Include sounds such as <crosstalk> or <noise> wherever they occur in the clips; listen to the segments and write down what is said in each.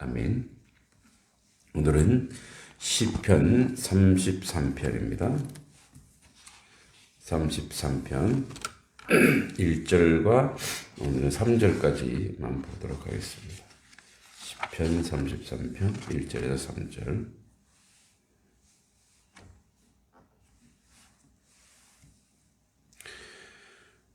아멘. 오늘은 시편 33편입니다. 33편 1절과 오늘은 3절까지만 보도록 하겠습니다. 시편 33편 1절에서 3절.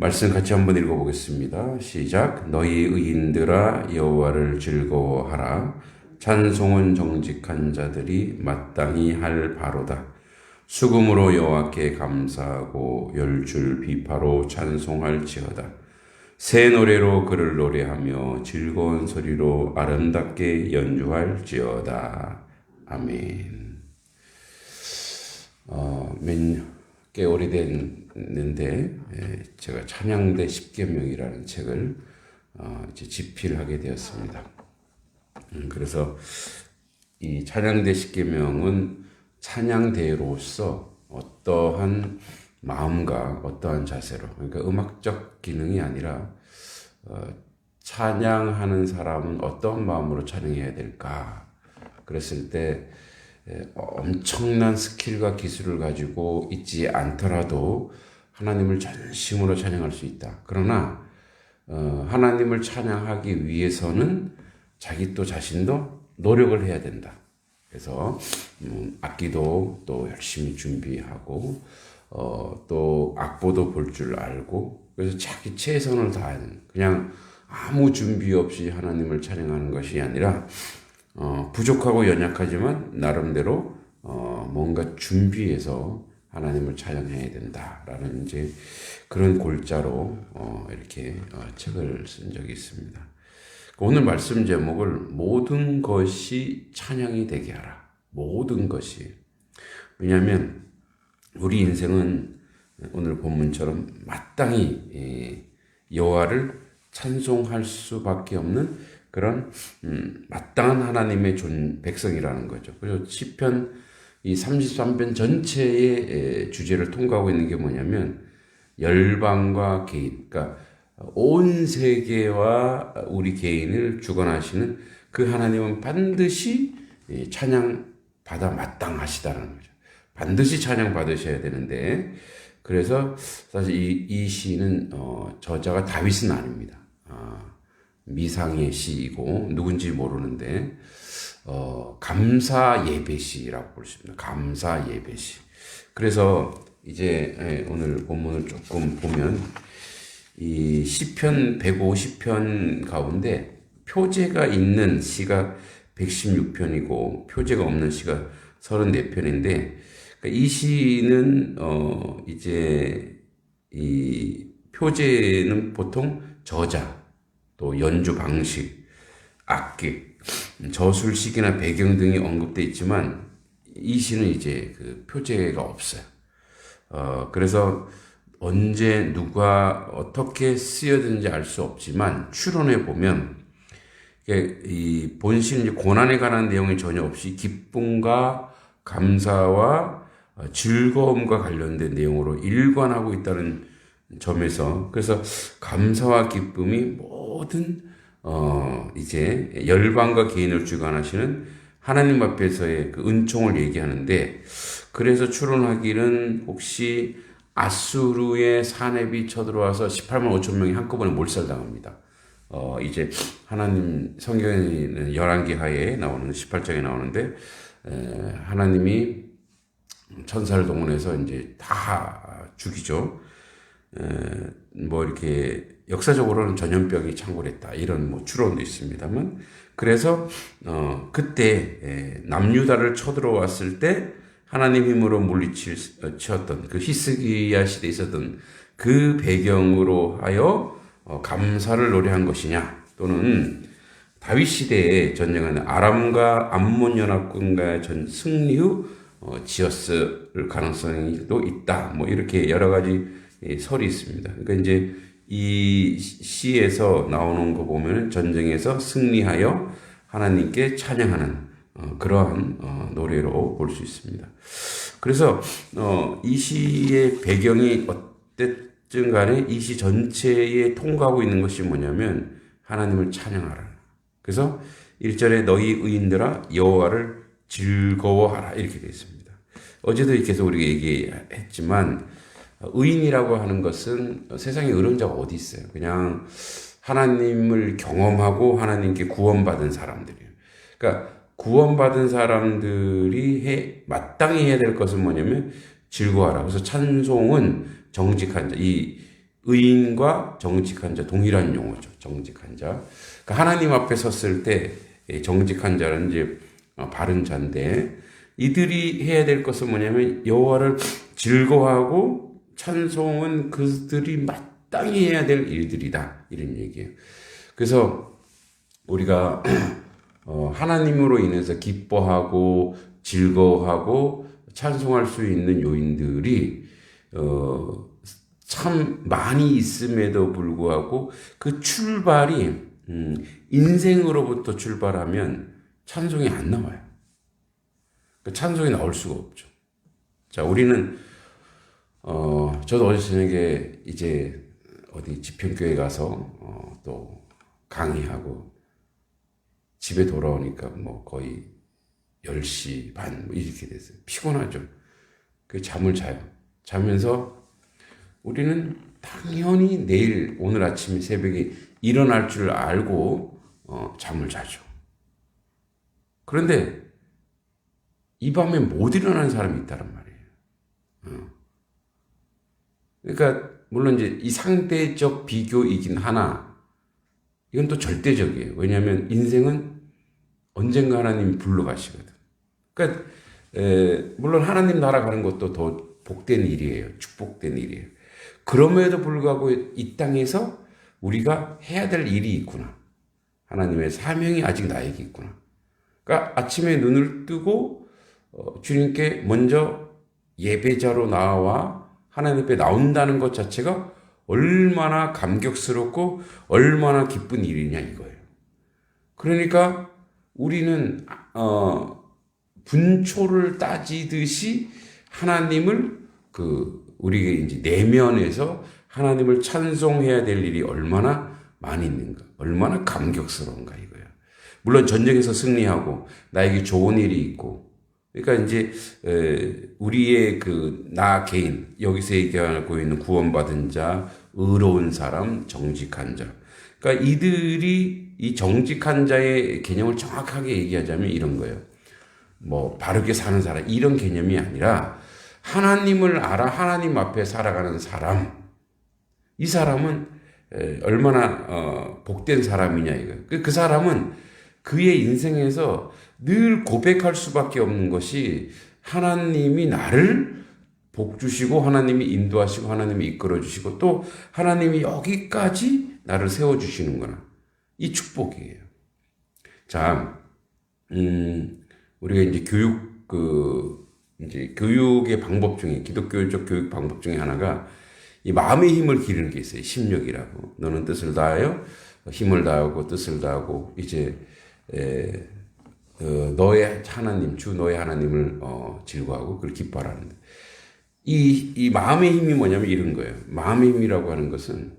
말씀 같이 한번 읽어보겠습니다. 시작. 너희 의인들아 여호와를 즐거워하라. 찬송은 정직한 자들이 마땅히 할 바로다. 수금으로 여호와께 감사하고 열줄 비파로 찬송할지어다. 새 노래로 그를 노래하며 즐거운 소리로 아름답게 연주할지어다. 아멘. 어, 몇 개 오래됐는데 예, 제가 찬양대 십계명이라는 책을 어, 이제 집필하게 되었습니다. 음, 그래서 이 찬양대 십계명은 찬양대로서 어떠한 마음과 어떠한 자세로 그러니까 음악적 기능이 아니라 어, 찬양하는 사람은 어떤 마음으로 찬양해야 될까 그랬을 때 에, 엄청난 스킬과 기술을 가지고 있지 않더라도 하나님을 전심으로 찬양할 수 있다. 그러나 어, 하나님을 찬양하기 위해서는 자기 또 자신도 노력을 해야 된다. 그래서 음, 악기도 또 열심히 준비하고 어, 또 악보도 볼 줄 알고 그래서 자기 최선을 다하는 그냥 아무 준비 없이 하나님을 찬양하는 것이 아니라 어, 부족하고 연약하지만 나름대로 어, 뭔가 준비해서 하나님을 찬양해야 된다라는 이제 그런 골자로 어, 이렇게 어, 책을 쓴 적이 있습니다. 오늘 말씀 제목을 모든 것이 찬양이 되게 하라. 모든 것이. 왜냐하면 우리 인생은 오늘 본문처럼 마땅히 예, 여호와를 찬송할 수밖에 없는 그런 음, 마땅한 하나님의 존 백성이라는 거죠. 그리고 시편 이 33편 전체의 주제를 통과하고 있는 게 뭐냐면 열방과 개인, 그러니까 온 세계와 우리 개인을 주관하시는 그 하나님은 반드시 찬양 받아 마땅하시다는 거죠. 반드시 찬양 받으셔야 되는데 그래서 사실 이, 이 시는 어, 저자가 다윗은 아닙니다. 어, 미상의 시이고 누군지 모르는데 어, 감사 예배시라고 볼 수 있습니다. 감사 예배시. 그래서 이제 예, 오늘 본문을 조금 보면 이 시편 150편 가운데 표제가 있는 시가 116편이고 표제가 없는 시가 34편인데 그러니까 이 시는 어 이제 이 표제는 보통 저자 또 연주 방식 악기 저술식이나 배경 등이 언급돼 있지만 이 시는 이제 그 표제가 없어요. 어 그래서 언제 누가 어떻게 쓰여든지 알 수 없지만 추론해 보면 이 이제 고난에 관한 내용이 전혀 없이 기쁨과 감사와 즐거움과 관련된 내용으로 일관하고 있다는 점에서 그래서 감사와 기쁨이 모든 어 이제 열방과 개인을 주관하시는 하나님 앞에서의 그 은총을 얘기하는데 그래서 추론하기는 혹시 아수르의 산업이 쳐들어와서 18만 5천 명이 한꺼번에 몰살당합니다. 어, 이제 하나님 성경에는 열왕기 하에 나오는 18장에 나오는데 에, 하나님이 천사를 동원해서 이제 다 죽이죠. 에, 뭐 이렇게 역사적으로는 전염병이 창궐했다 이런 뭐 추론도 있습니다만 그래서 어, 그때 에, 남유다를 쳐들어왔을 때 하나님 힘으로 물리치었던 그 히스기야 시대에 있었던 그 배경으로 하여 어, 감사를 노래한 것이냐 또는 다윗 시대에 전쟁하는 아람과 암몬 연합군과의 전 승리 후 어, 지었을 가능성도 있다. 뭐 이렇게 여러 가지 설이 있습니다. 그러니까 이제 이 시에서 나오는 거 보면 전쟁에서 승리하여 하나님께 찬양하는 어, 그러한 어, 노래로 볼 수 있습니다. 그래서 어, 이 시의 배경이 어쨌든 간에 이 시 전체에 통과하고 있는 것이 뭐냐면 하나님을 찬양하라. 그래서 1절에 너희 의인들아 여호와를 즐거워하라 이렇게 되어 있습니다. 어제도 계속 우리가 얘기했지만 의인이라고 하는 것은 세상에 어려운 자가 어디 있어요. 그냥 하나님을 경험하고 하나님께 구원받은 사람들이에요. 그러니까 구원받은 사람들이 해, 마땅히 해야 될 것은 뭐냐면 즐거워하라. 그래서 찬송은 정직한 자, 이 의인과 정직한 자 동일한 용어죠. 정직한 자. 그러니까 하나님 앞에 섰을 때 정직한 자는 이제 어, 바른 자인데 이들이 해야 될 것은 뭐냐면 여호와를 즐거워하고 찬송은 그들이 마땅히 해야 될 일들이다 이런 얘기예요. 그래서 우리가 <clears throat> 어, 하나님으로 인해서 기뻐하고 즐거워하고 찬송할 수 있는 요인들이 어, 참 많이 있음에도 불구하고 그 출발이 음, 인생으로부터 출발하면 찬송이 안 나와요. 그 찬송이 나올 수가 없죠. 자, 우리는 어, 저도 어제 저녁에 이제 어디 지평교회 가서 어, 또 강의하고 집에 돌아오니까 뭐 거의 10시 반 뭐 이렇게 됐어요. 피곤하죠. 그 잠을 자요. 자면서 우리는 당연히 내일 오늘 아침 새벽에 일어날 줄 알고 어, 잠을 자죠. 그런데 이 밤에 못 일어나는 사람이 있다란 말이에요. 어. 그러니까 물론 이제 이 상대적 비교이긴 하나 이건 또 절대적이에요. 왜냐하면 인생은 언젠가 하나님이 불러가시거든. 그러니까 에, 물론 하나님 나라 가는 것도 더 복된 일이에요. 축복된 일이에요. 그럼에도 불구하고 이 땅에서 우리가 해야 될 일이 있구나. 하나님의 사명이 아직 나에게 있구나. 그러니까 아침에 눈을 뜨고 어, 주님께 먼저 예배자로 나와 하나님 앞에 나온다는 것 자체가 얼마나 감격스럽고 얼마나 기쁜 일이냐 이거예요. 그러니까 우리는 어, 분초를 따지듯이 하나님을 그 우리가 이제 내면에서 하나님을 찬송해야 될 일이 얼마나 많이 있는가, 얼마나 감격스러운가 이거야. 물론 전쟁에서 승리하고 나에게 좋은 일이 있고, 그러니까 이제 우리의 그 나 개인 여기서 얘기하고 있는 구원받은 자, 의로운 사람, 정직한 자. 그러니까 이들이 이 정직한 자의 개념을 정확하게 얘기하자면 이런 거예요. 뭐 바르게 사는 사람 이런 개념이 아니라 하나님을 알아 하나님 앞에 살아가는 사람. 이 사람은 얼마나 어, 복된 사람이냐 이거. 그, 그 사람은 그의 인생에서 늘 고백할 수밖에 없는 것이 하나님이 나를 복 주시고 하나님이 인도하시고 하나님이 이끌어 주시고 또 하나님이 여기까지 나를 세워 주시는구나. 이 축복이에요. 자, 음, 우리가 이제 교육 그 이제 교육의 방법 중에 기독교적 교육 방법 중에 하나가 이 마음의 힘을 기르는 게 있어요. 심력이라고. 너는 뜻을 다하여 힘을 다하고 뜻을 다하고 이제 에, 어, 너의 하나님 주 너의 하나님을 어, 즐거워하고 그걸 기뻐하는데 이, 이 마음의 힘이 뭐냐면 이런 거예요. 마음의 힘이라고 하는 것은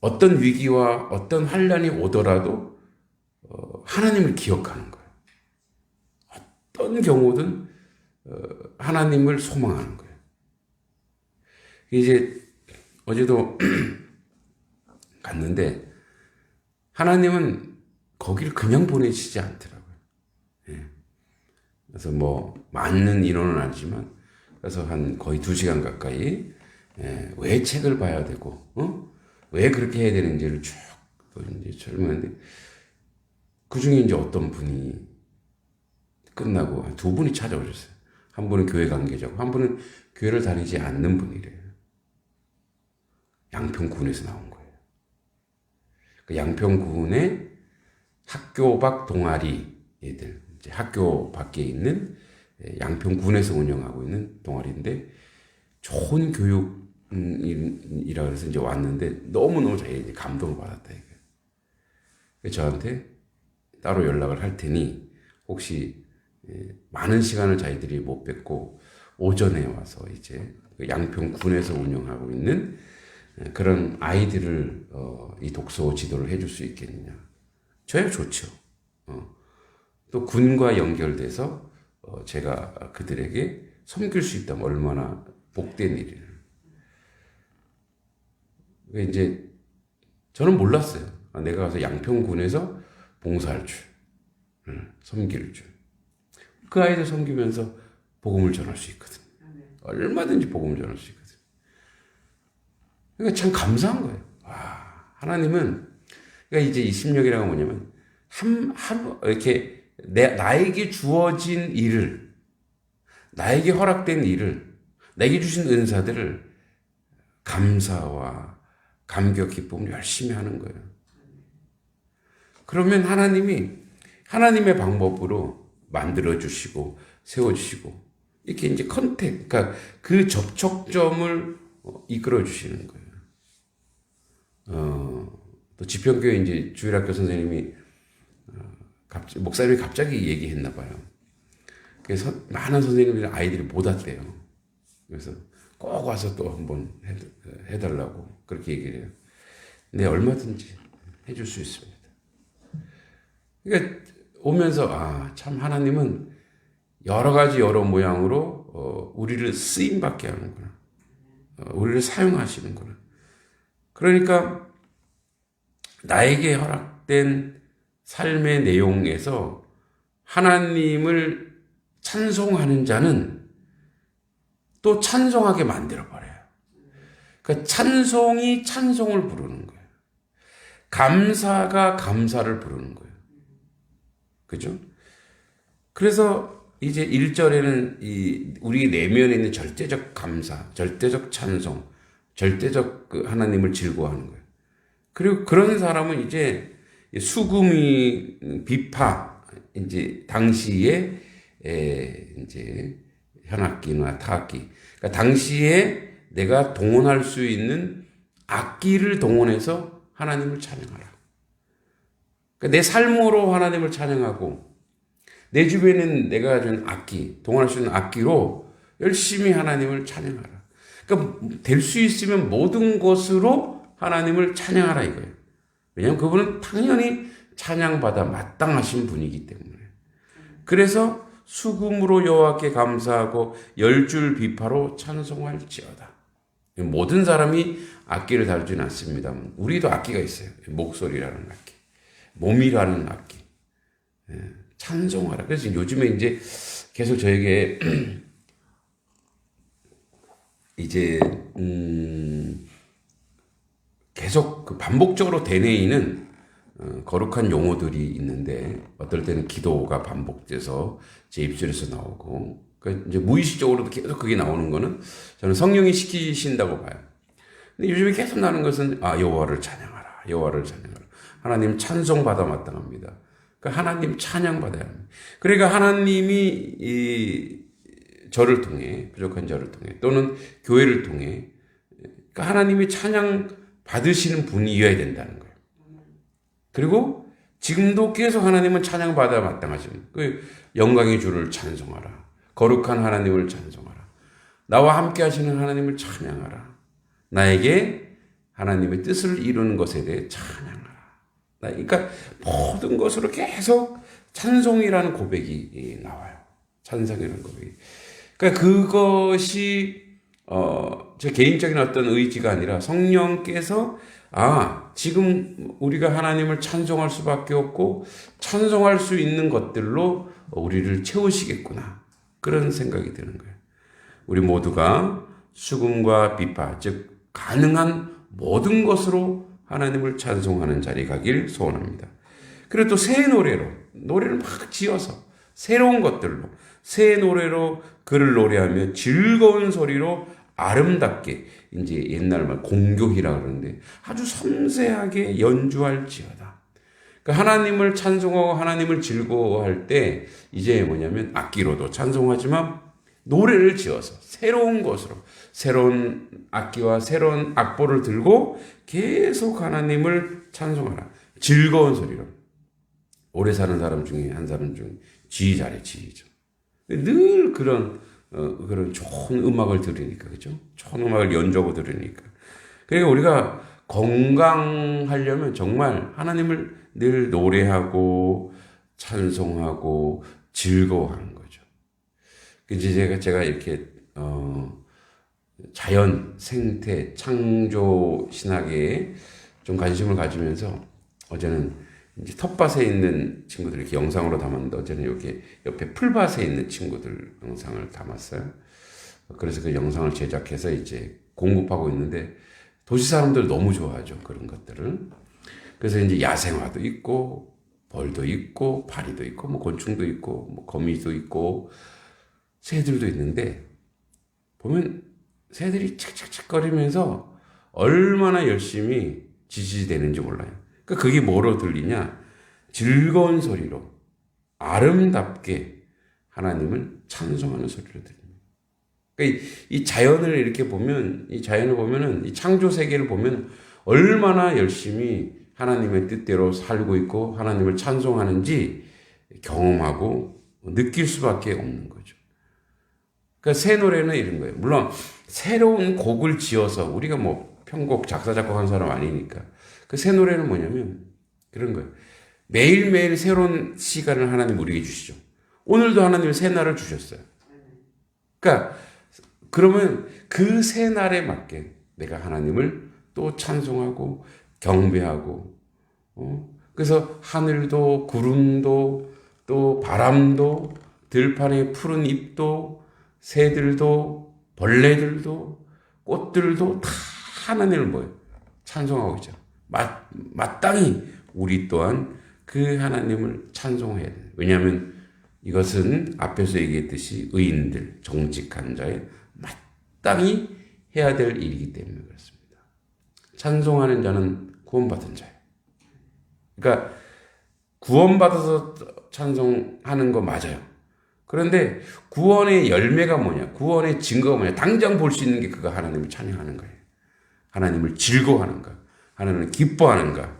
어떤 위기와 어떤 환란이 오더라도 어, 하나님을 기억하는 거예요. 어떤 경우든 어, 하나님을 소망하는 거예요. 이제 어제도 <clears throat> 갔는데 하나님은 거기를 그냥 보내시지 않더라고요. 예. 그래서 뭐 맞는 인원은 아니지만 그래서 한 거의 두 시간 가까이 예. 왜 책을 봐야 되고 어? 왜 그렇게 해야 되는지를 쭉 이제 설명했는데 그 중에 이제 어떤 분이 끝나고 두 분이 찾아오셨어요. 한 분은 교회 관계자고 한 분은 교회를 다니지 않는 분이래요. 양평군에서 나온 거예요. 그 양평군에 학교 밖 동아리 애들, 이제 학교 밖에 있는 양평군에서 운영하고 있는 동아리인데 좋은 교육이라 그래서 이제 왔는데 너무너무 자기 감동을 받았다 이거. 저한테 따로 연락을 할 테니 혹시 많은 시간을 자기들이 못 뵙고 오전에 와서 이제 그 양평군에서 운영하고 있는 그런 아이들을 어, 이 독서 지도를 해줄 수 있겠느냐. 저야 좋죠. 어, 또 군과 연결돼서 어, 제가 그들에게 섬길 수 있다면 얼마나 복된 일이에요. 그러니까 이제 저는 몰랐어요. 아, 내가 가서 양평군에서 봉사할 줄, 응, 섬길 줄. 그 아이들 섬기면서 복음을 전할 수 있거든. 얼마든지 복음을 전할 수 있거든. 그러니까 참 감사한 거예요. 와, 하나님은 그러니까 이제 이 심령이라고 뭐냐면 한 하루 이렇게 내 나에게 주어진 일을 나에게 허락된 일을 내게 주신 은사들을 감사와 감격 기쁨을 열심히 하는 거예요. 그러면 하나님이 하나님의 방법으로 만들어 주시고 세워 주시고 이렇게 이제 컨택 그러니까 그 접촉점을 어, 이끌어 주시는 거예요. 어, 또 지평교회 이제 주일학교 선생님이 어, 갑자기, 목사님이 갑자기 얘기했나 봐요. 그래서 많은 선생님들이 아이들이 못 왔대요. 그래서 꼭 와서 또 한번 해, 해달라고 그렇게 얘기를 해요. 네, 얼마든지 해줄 수 있습니다. 그러니까 오면서 아, 참 하나님은 여러 가지 여러 모양으로 어, 우리를 쓰임 받게 하는구나. 어, 우리를 사용하시는구나. 그러니까 나에게 허락된 삶의 내용에서 하나님을 찬송하는 자는 또 찬송하게 만들어 버려요. 그러니까 찬송이 찬송을 부르는 거예요. 감사가 감사를 부르는 거예요. 그죠? 그래서 이제 1절에는 이 우리 내면에 있는 절대적 감사, 절대적 찬송, 절대적 그 하나님을 즐거워하는 거예요. 그리고 그런 사람은 이제 수금이 비파 이제 당시에 에 이제 현악기나 타악기 그러니까 당시에 내가 동원할 수 있는 악기를 동원해서 하나님을 찬양하라. 그러니까 내 삶으로 하나님을 찬양하고 내 주변에는 내가 가진 악기, 동원할 수 있는 악기로 열심히 하나님을 찬양하라. 그러니까 될 수 있으면 모든 것으로 하나님을 찬양하라 이거예요. 왜냐하면 그분은 당연히 찬양받아 마땅하신 분이기 때문에. 그래서 수금으로 여호와께 감사하고 열줄 비파로 찬송할지어다. 모든 사람이 악기를 다루지는 않습니다. 우리도 악기가 있어요. 목소리라는 악기, 몸이라는 악기. 예, 찬송하라. 그래서 요즘에 이제 계속 저에게 <clears throat> 이제 음 계속 그 반복적으로 되뇌이는 어, 거룩한 용어들이 있는데 어떨 때는 기도가 반복돼서 제 입술에서 나오고 그 이제 무의식적으로도 계속 그게 나오는 거는 저는 성령이 시키신다고 봐요. 근데 요즘에 계속 나는 것은 아 여호와를 찬양하라, 여호와를 찬양하라. 하나님 찬송 받아 마땅합니다. 그 하나님 찬양 받아야 합니다. 그러니까 하나님이 이 저를 통해 부족한 저를 통해 또는 교회를 통해 그러니까 하나님이 찬양 받으시는 분이어야 된다는 거예요. 그리고 지금도 계속 하나님은 찬양받아 마땅하신 그 영광의 주를 찬송하라. 거룩한 하나님을 찬송하라. 나와 함께 하시는 하나님을 찬양하라. 나에게 하나님의 뜻을 이루는 것에 대해 찬양하라. 그러니까 모든 것으로 계속 찬송이라는 고백이 나와요. 찬송이라는 고백이. 그러니까 그것이 어, 제 개인적인 어떤 의지가 아니라 성령께서 아, 지금 우리가 하나님을 찬송할 수밖에 없고 찬송할 수 있는 것들로 우리를 채우시겠구나. 그런 생각이 드는 거예요. 우리 모두가 수금과 비파, 즉 가능한 모든 것으로 하나님을 찬송하는 자리 가길 소원합니다. 그리고 또 새 노래로 노래를 막 지어서 새로운 것들로 새 노래로 그를 노래하며 즐거운 소리로 아름답게 이제 옛날 말 공교희라 그러는데 아주 섬세하게 연주할지어다. 그 하나님을 찬송하고 하나님을 즐거워할 때 이제 뭐냐면 악기로도 찬송하지만 노래를 지어서 새로운 것으로 새로운 악기와 새로운 악보를 들고 계속 하나님을 찬송하라. 즐거운 소리로. 오래 사는 사람 중에 한 사람 중에 지휘 잘해 지휘죠. 늘 그런 어, 그런 좋은 음악을 들으니까, 그죠? 좋은 음악을 연주하고 들으니까. 그러니까 우리가 건강하려면 정말 하나님을 늘 노래하고 찬송하고 즐거워하는 거죠. 이제 제가 제가 이렇게 어 자연, 생태, 창조 신학에 좀 관심을 가지면서 어제는 이제 텃밭에 있는 친구들 이렇게 영상으로 담았는데 어제는 이렇게 옆에 풀밭에 있는 친구들 영상을 담았어요. 그래서 그 영상을 제작해서 이제 공급하고 있는데 도시 사람들 너무 좋아하죠 그런 것들을. 그래서 이제 야생화도 있고 벌도 있고 파리도 있고 뭐 곤충도 있고 뭐 거미도 있고 새들도 있는데 보면 새들이 칙칙칙거리면서 얼마나 열심히 지지되는지 몰라요. 그러니까 그게 뭐로 들리냐? 즐거운 소리로 아름답게 하나님을 찬송하는 소리로 들립니다. 그러니까 이, 이 자연을 이렇게 보면 이 자연을 보면은 이 창조 세계를 보면 얼마나 열심히 하나님의 뜻대로 살고 있고 하나님을 찬송하는지 경험하고 느낄 수밖에 없는 거죠. 그러니까 새 노래는 이런 거예요. 물론 새로운 곡을 지어서 우리가 뭐 편곡 작사 작곡한 사람 아니니까 그 새 노래는 뭐냐면 그런 거예요. 매일매일 새로운 시간을 하나님 우리에게 주시죠. 오늘도 하나님 새 날을 주셨어요. 그러니까 그러면 그 새 날에 맞게 내가 하나님을 또 찬송하고 경배하고 어? 그래서 하늘도 구름도 또 바람도 들판의 푸른 잎도 새들도 벌레들도 꽃들도 다 하나님을 뭐예요? 찬송하고 있죠. 마, 마땅히 우리 또한 그 하나님을 찬송해야 돼요. 왜냐하면 이것은 앞에서 얘기했듯이 의인들, 정직한 자의 마땅히 해야 될 일이기 때문에 그렇습니다. 찬송하는 자는 구원받은 자예요. 그러니까 구원받아서 찬송하는 거 맞아요. 그런데 구원의 열매가 뭐냐? 구원의 증거가 뭐냐? 당장 볼 수 있는 게 그가 하나님을 찬양하는 거예요. 하나님을 즐거워하는가? 하나님을 기뻐하는가?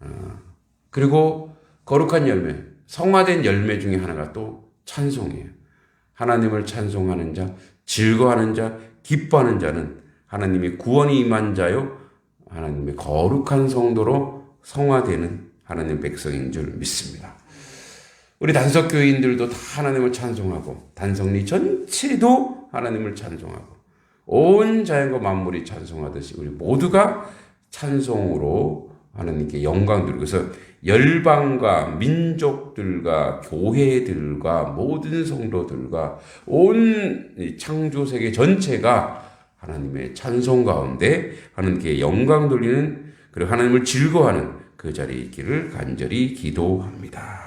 어, 그리고 거룩한 열매, 성화된 열매 중에 하나가 또 찬송이에요. 하나님을 찬송하는 자, 즐거워하는 자, 기뻐하는 자는 하나님의 구원이 임한 자요, 하나님의 거룩한 성도로 성화되는 하나님 백성인 줄 믿습니다. 우리 단석 교인들도 다 하나님을 찬송하고 단성리 전체도 하나님을 찬송하고 온 자연과 만물이 찬송하듯이 우리 모두가 찬송으로 하나님께 영광 드리고 그래서 열방과 민족들과 교회들과 모든 성도들과 온 창조 세계 전체가 하나님의 찬송 가운데 하나님께 영광 돌리는 그리고 하나님을 즐거워하는 그 자리에 있기를 간절히 기도합니다.